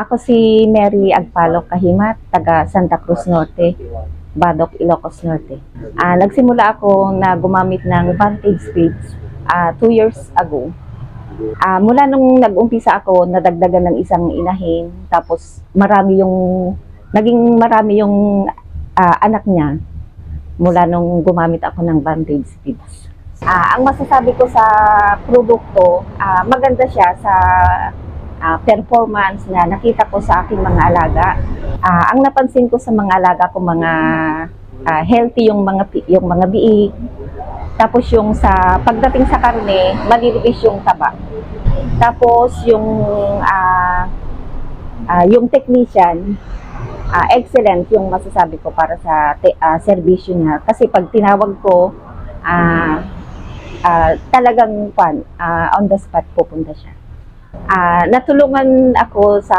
ako si Mary Agpalo Kahimat, taga Santa Cruz Norte, Badok, Ilocos Norte. Ah, nagsimula ako na gumamit ng Vantage Speeds ah, two years ago. Ah, mula nung nag-umpisa ako, nadagdagan ng isang inahin, tapos marami yung, naging marami yung ah, anak niya mula nung gumamit ako ng Vantage Speeds. Ah, ang masasabi ko sa produkto, ah, maganda siya sa ah, performance na nakita ko sa aking mga alaga. Ah, ang napansin ko sa mga alaga ko mga ah, healthy yung mga yung mga biik. Tapos yung sa pagdating sa karne, malilibis yung taba. Tapos yung ah, ah, yung technician, ah, excellent yung masasabi ko para sa te- ah, serbisyo niya. Kasi pag tinawag ko, ah, ah, talagang fan, ah, on the spot pupunta siya. Ah, natulungan ako sa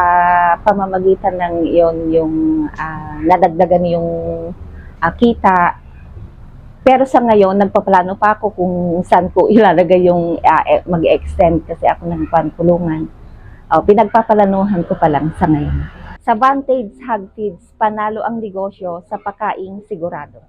pamamagitan ng yon yung ah, nadagdagan yung ah, kita. Pero sa ngayon, nagpaplano pa ako kung saan ko ilalagay yung eh, mag-extend kasi ako ng pankulungan. Oh, pinagpapalanuhan ko pa lang sa ngayon. Sa Vantage Hog Feeds, panalo ang negosyo sa pakaing sigurado.